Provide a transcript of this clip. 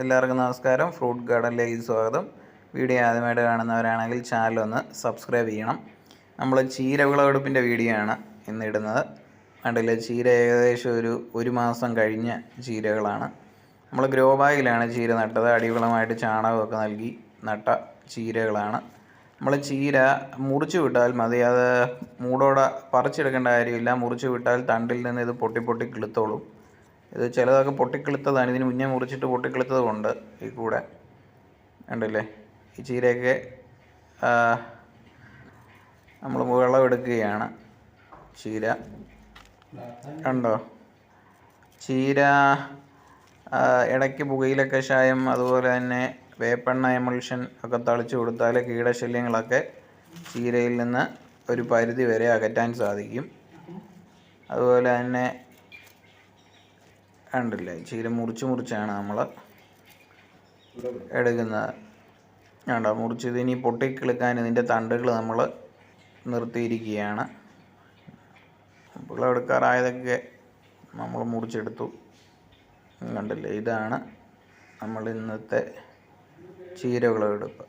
എല്ലാവർക്കും- നമസ്കാരം. ഫ്രൂട്ട് ഗാർഡനിലേക്ക് സ്വാഗതം. വീഡിയോ ആദ്യമായിട്ട് കാണുന്നവരാണെങ്കിൽ ചാനൽ ഒന്ന് സബ്സ്ക്രൈബ് ചെയ്യണം. നമ്മൾ ചീര വിളവെടുപ്പിന്റെ വീഡിയോ ആണ് ഇന്ന് ഇടുന്നത്. ചീര ഏകദേശം ഒരു ഒരു മാസം കഴിഞ്ഞ ചീരകളാണ്. നമ്മൾ ഗ്രോ ബാഗിലാണ് ചീര നട്ടത്. അടിവളമായിട്ട് ചാണകമൊക്കെ നൽകി നട്ട ചീരകളാണ്. നമ്മൾ ചീര മുറിച്ച് വിട്ടാൽ മതി. അത് മൂടോടെ പറിച്ചെടുക്കേണ്ട കാര്യമില്ല. മുറിച്ച് വിട്ടാൽ തണ്ടിൽ നിന്ന് ഇത് പൊട്ടി പൊട്ടി കിളുത്തോളും. ഇത് ചിലതൊക്കെ പൊട്ടിക്കിളുത്തതാണ്. ഇതിന് മുന്നേ മുറിച്ചിട്ട് പൊട്ടിക്കിളുത്തത് കൊണ്ട് ഈ കൂടെ. ഉണ്ടല്ലേ ഈ ചീരയൊക്കെ നമ്മൾ വിളവെടുക്കുകയാണ്. ചീര. കണ്ടോ? ചീര ഇടയ്ക്ക് പുകയില കഷായം അതുപോലെ തന്നെ വേപ്പെണ്ണ എമൾഷൻ ഒക്കെ തളിച്ചു കൊടുത്താൽ കീടശല്യങ്ങളൊക്കെ ചീരയിൽ നിന്ന് ഒരു പരിധി വരെ അകറ്റാൻ സാധിക്കും. അതുപോലെ തന്നെ കണ്ടില്ലേ? ചീര മുറിച്ച് മുറിച്ചാണ് നമ്മൾ എടുക്കുന്നത് വേണ്ട മുറിച്ച് ഇനി പൊട്ടിക്കിളുക്കാൻ ഇതിന്റെ തണ്ടുകൾ നമ്മൾ നിർത്തിയിരിക്കുകയാണ്. വിളവെടുക്കാറായതൊക്കെ നമ്മൾ മുറിച്ചെടുത്തു. കണ്ടില്ലേ? ഇതാണ് നമ്മൾ ഇന്നത്തെ ചീര വിളവെടുപ്പ്